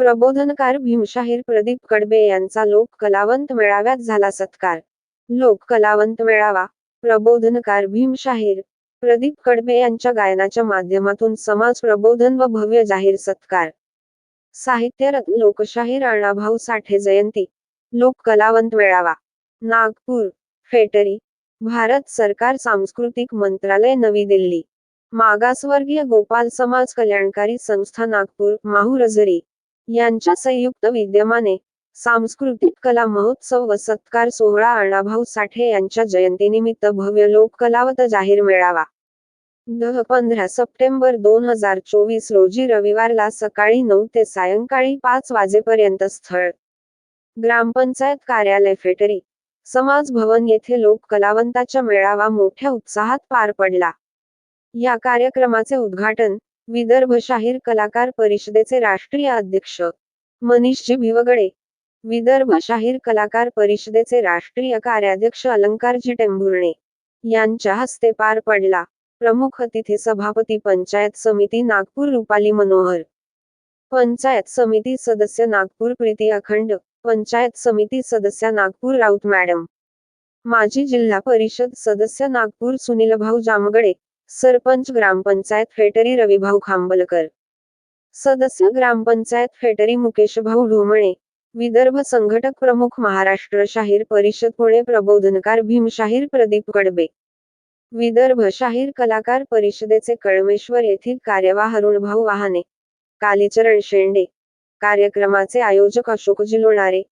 प्रबोधनकार भीमशाहीर प्रदीप कडबे यांचा लोक कलावंत मेळाव्यात झाला सत्कार. लोक कलावंत मेळावा प्रबोधनकार भीमशाहीर प्रदीप कडबे यांच्या गायनाच्या माध्यमातून समाज प्रबोधन व भव्य जाहीर सत्कार. साहित्यरत्न लोकशाहीर अण्णाभाऊ साठे जयंती लोक कलावंत मेळावा नागपूर फेटरी भारत सरकार सांस्कृतिक मंत्रालय नवी दिल्ली मागासवर्गीय गोपाल समाज कल्याणकारी संस्था नागपूर माहूर यांच्या संयुक्त विद्यमाने सांस्कृतिक कला महोत्सव व सत्कार सोहळा अण्णाभाऊ साठे यांच्या जयंतीनिमित्त भव्य लोककलावत जाहीर मेळावा. दह पंधरा सप्टेंबर दोन हजार चोवीस रोजी रविवारला सकाळी नऊ ते सायंकाळी पाच वाजेपर्यंत स्थळ. ग्रामपंचायत कार्यालय फेटरी. समाज भवन येथे लोक कलावंताच्या मेळावा मोठ्या उत्साहात पार पडला. या कार्यक्रमाचे उद्घाटन विदर्भ शाहीर कलाकार परिषदेचे राष्ट्रीय अध्यक्ष. मनीषजी भिवगडे. विदर्भ शाहीर कलाकार परिषदेचे राष्ट्रीय कार्याध्यक्ष अलंकारजी टेंभुर्णे. यांच्या हस्ते पार पडला. प्रमुख अतिथी सभापती पंचायत समिती नागपूर रुपाली मनोहर. पंचायत समिती सदस्य नागपूर प्रीती अखंड. पंचायत समिती सदस्य नागपूर राऊत मॅडम. माजी जिल्हा परिषद सदस्य नागपूर सुनीलभाऊ जामगडे. सरपंच ग्रामपंचायत फेटरी रविभाऊ खांबलकर. सदस्य ग्रामपंचायत फेटरी मुकेशभाऊ ढोमणे. विदर्भ संघटक प्रमुख महाराष्ट्र शाहीर परिषद पुणे प्रबोधनकार भीमशाहीर प्रदीप कडबे. विदर्भ शाहीर कलाकार परिषदेचे कळमेश्वर येथील कार्यवाह अरुणभाऊ वाहने. कालीचरण शेंडे. कार्यक्रमाचे आयोजक अशोकजी लोणारे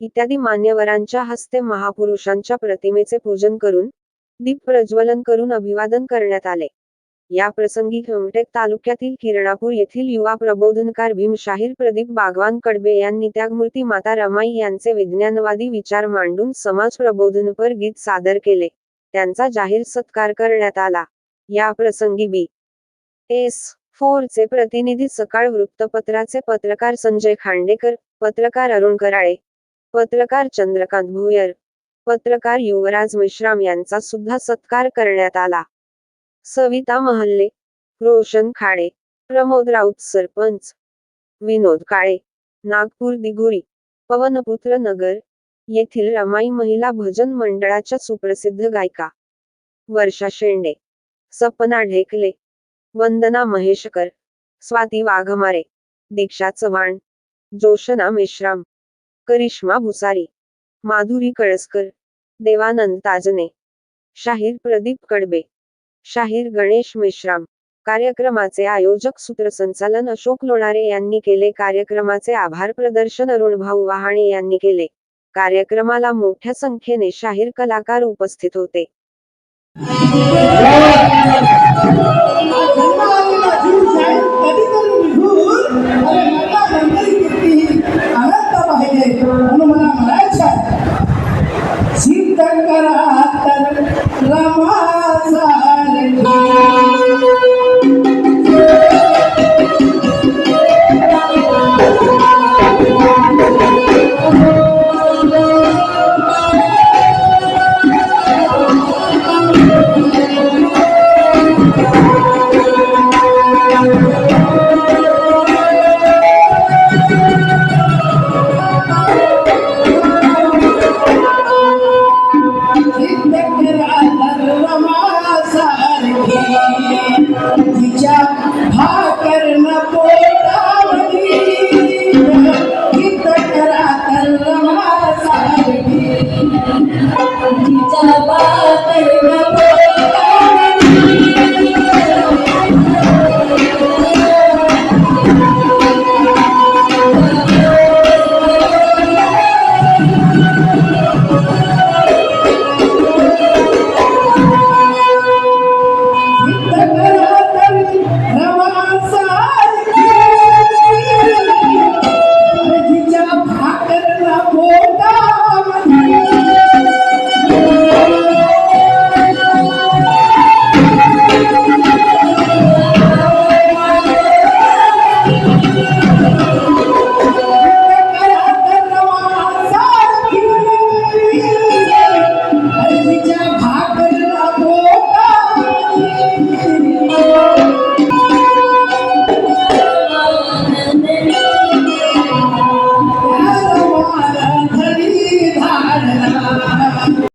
इत्यादी मान्यवरांच्या हस्ते महापुरुषांच्या प्रतिमेचे पूजन करून दीप प्रज्वलन करून अभिवादन करण्यात आले. या प्रसंगी खमटेक तालुक्यातील किरणापूर येथील युवा प्रबोधनकार भीमशाहीर प्रदीप बागवान कडबे यांनी त्यागमूर्ती माता रमाई यांचे विज्ञानवादी विचार मांडून समाज प्रबोधनपर गीत सादर केले. त्यांचा जाहीर सत्कार करण्यात आला. या प्रसंगी बी. एस. फोर चे प्रतिनिधी सकाळ वृत्तपत्राचे पत्रकार संजय खांडेकर पत्रकार अरुण कराळे पत्रकार चंद्रकांत भुयर पत्रकार युवराज मेश्राम यांचा सुद्धा सत्कार करण्यात आला. सविता महल्ले रोशन खाडे प्रमोद राऊत सरपंच विनोद काळे नागपूर दिघोरी पवनपुत्र नगर येथील रमाई महिला भजन मंडळाच्या सुप्रसिद्ध गायिका वर्षा शेंडे सपना ढेकले वंदना महेशकर स्वाती वाघमारे दीक्षा चव्हाण जोशना मेश्राम करिश्मा भुसारी माधुरी कळसकर देवानंद ताजने शाहीर प्रदीप कडबे शाहीर गणेश मेश्राम. कार्यक्रमाचे आयोजक सूत्रसंचालन अशोक लोणारे यांनी केले. कार्यक्रमाचे आभार प्रदर्शन अरुणभाऊ वहाणे यांनी केले. कार्यक्रमाला मोठ्या संख्येने शाहीर कलाकार उपस्थित होते.